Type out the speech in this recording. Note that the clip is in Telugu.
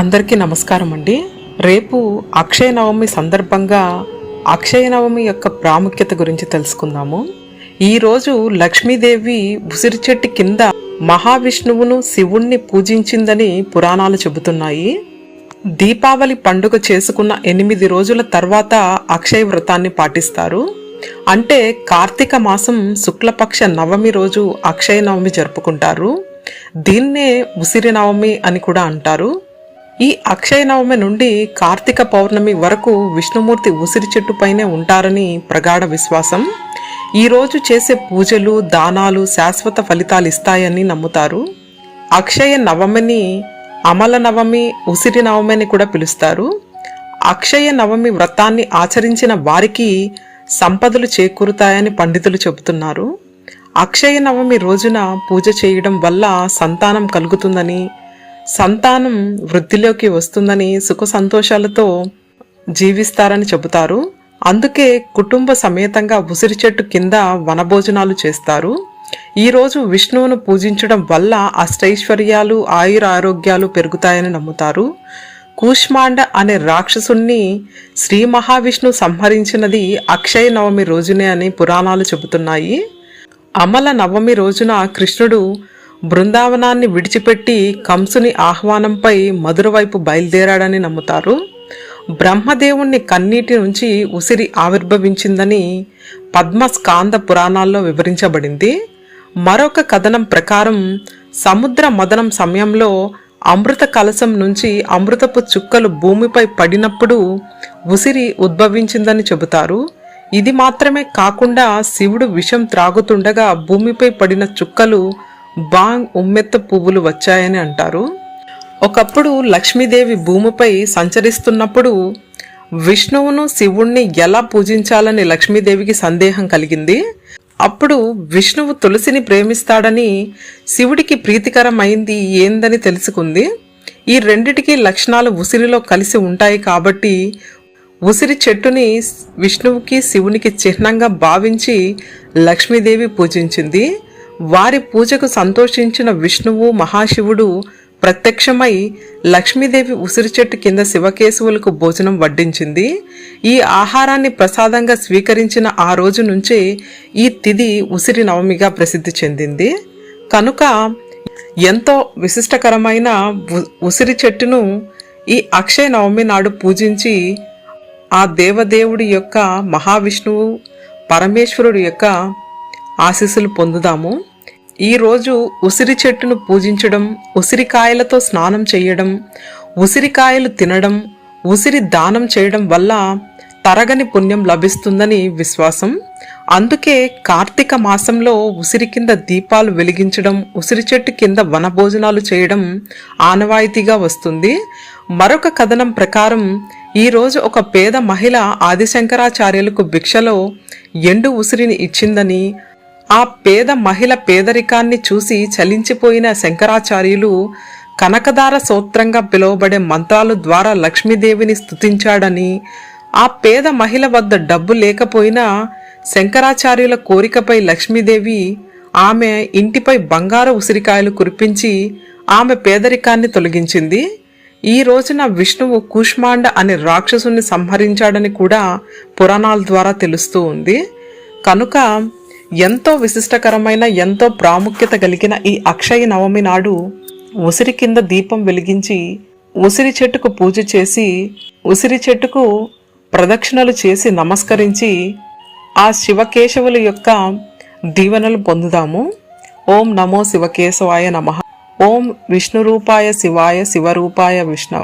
అందరికీ నమస్కారం అండి. రేపు అక్షయ నవమి సందర్భంగా అక్షయ నవమి యొక్క ప్రాముఖ్యత గురించి తెలుసుకుందాము. ఈరోజు లక్ష్మీదేవి ఉసిరి చెట్టు కింద మహావిష్ణువును శివుణ్ణి పూజించిందని పురాణాలు చెబుతున్నాయి. దీపావళి పండుగ చేసుకున్న ఎనిమిది రోజుల తర్వాత అక్షయ వ్రతాన్ని పాటిస్తారు. అంటే కార్తీక మాసం శుక్లపక్ష నవమి రోజు అక్షయ నవమి జరుపుకుంటారు. దీన్నే ఉసిరి నవమి అని కూడా అంటారు. ఈ అక్షయ నవమి నుండి కార్తీక పౌర్ణమి వరకు విష్ణుమూర్తి ఉసిరి చెట్టుపైనే ఉంటారని ప్రగాఢ విశ్వాసం. ఈరోజు చేసే పూజలు దానాలు శాశ్వత ఫలితాలు ఇస్తాయని నమ్ముతారు. అక్షయ నవమిని అమల నవమి ఉసిరి నవమి అని కూడా పిలుస్తారు. అక్షయ నవమి వ్రతాన్ని ఆచరించిన వారికి సంపదలు చేకూరుతాయని పండితులు చెబుతున్నారు. అక్షయ నవమి రోజున పూజ చేయడం వల్ల సంతానం కలుగుతుందని సంతానం వృద్ధిలోకి వస్తుందని సుఖ సంతోషాలతో జీవిస్తారని చెబుతారు. అందుకే కుటుంబ సమేతంగా ఉసిరి చెట్టు కింద వనభోజనాలు చేస్తారు. ఈరోజు విష్ణువును పూజించడం వల్ల అష్టైశ్వర్యాలు ఆయుర ఆరోగ్యాలు పెరుగుతాయని నమ్ముతారు. కూష్మాండ అనే రాక్షసుణ్ణి శ్రీ మహావిష్ణు సంహరించినది అక్షయ నవమి రోజునే అని పురాణాలు చెబుతున్నాయి. అమల నవమి రోజున కృష్ణుడు బృందావనాన్ని విడిచిపెట్టి కంసుని ఆహ్వానంపై మధుర వైపు బయలుదేరాడని నమ్ముతారు. బ్రహ్మదేవుణ్ణి కన్నీటి నుంచి ఉసిరి ఆవిర్భవించిందని పద్మస్కాంద పురాణాల్లో వివరించబడింది. మరొక కథనం ప్రకారం సముద్ర మదనం సమయంలో అమృత కలశం నుంచి అమృతపు చుక్కలు భూమిపై పడినప్పుడు ఉసిరి ఉద్భవించిందని చెబుతారు. ఇది మాత్రమే కాకుండా శివుడు విషం త్రాగుతుండగా భూమిపై పడిన చుక్కలు బాంగ్ ఉమ్మెత్త పువ్వులు వచ్చాయని అంటారు. ఒకప్పుడు లక్ష్మీదేవి భూమిపై సంచరిస్తున్నప్పుడు విష్ణువును శివుణ్ణి ఎలా పూజించాలని లక్ష్మీదేవికి సందేహం కలిగింది? అప్పుడు విష్ణువు తులసిని ప్రేమిస్తాడని శివుడికి ప్రీతికరమైంది ఏందని తెలుసుకుంది. ఈ రెండిటికి లక్షణాలు ఉసిరిలో కలిసి ఉంటాయి కాబట్టి ఉసిరి చెట్టుని విష్ణువుకి శివునికి చిహ్నంగా భావించి లక్ష్మీదేవి పూజించింది. వారి పూజకు సంతోషించిన విష్ణువు మహాశివుడు ప్రత్యక్షమై లక్ష్మీదేవి ఉసిరి చెట్టు కింద శివకేశవులకు భోజనం వడ్డించింది. ఈ ఆహారాన్ని ప్రసాదంగా స్వీకరించిన ఆ రోజు నుంచే ఈ తిథి ఉసిరి నవమిగా ప్రసిద్ధి చెందింది. కనుక ఎంతో విశిష్టకరమైన ఉసిరి చెట్టును ఈ అక్షయ నవమి నాడు పూజించి ఆ దేవదేవుడి యొక్క మహావిష్ణువు పరమేశ్వరుడు యొక్క ఆశీస్సులు పొందుదాము. ఈరోజు ఉసిరి చెట్టును పూజించడం ఉసిరికాయలతో స్నానం చేయడం ఉసిరికాయలు తినడం ఉసిరి దానం చేయడం వల్ల తరగని పుణ్యం లభిస్తుందని విశ్వాసం. అందుకే కార్తీక మాసంలో ఉసిరి కింద దీపాలు వెలిగించడం ఉసిరి చెట్టు కింద వనభోజనాలు చేయడం ఆనవాయితీగా వస్తుంది. మరొక కథనం ప్రకారం ఈరోజు ఒక పేద మహిళ ఆదిశంకరాచార్యులకు భిక్షలో ఎండు ఉసిరిని ఇచ్చిందని ఆ పేద మహిళ పేదరికాన్ని చూసి చలించిపోయిన శంకరాచార్యులు కనకదార సూత్రంగా పిలువబడే మంత్రాల ద్వారా లక్ష్మీదేవిని స్తుతించాడని ఆ పేద మహిళ వద్ద డబ్బు లేకపోయినా శంకరాచార్యుల కోరికపై లక్ష్మీదేవి ఆమె ఇంటిపై బంగారు ఉసిరికాయలు కురిపించి ఆమె పేదరికాన్ని తొలగించింది. ఈ రోజున విష్ణువు కూష్మాండ అనే రాక్షసుని సంహరించాడని కూడా పురాణాల ద్వారా తెలుస్తూ ఉంది. కనుక ఎంతో విశిష్టకరమైన ఎంతో ప్రాముఖ్యత కలిగిన ఈ అక్షయ నవమి నాడు ఉసిరి కింద దీపం వెలిగించి ఉసిరి చెట్టుకు పూజ చేసి ఉసిరి చెట్టుకు ప్రదక్షిణలు చేసి నమస్కరించి ఆ శివకేశవుల యొక్క దీవెనలు పొందుదాము. ఓం నమో శివకేశవాయ నమ. ఓం విష్ణురూపాయ శివాయ శివరూపాయ విష్ణు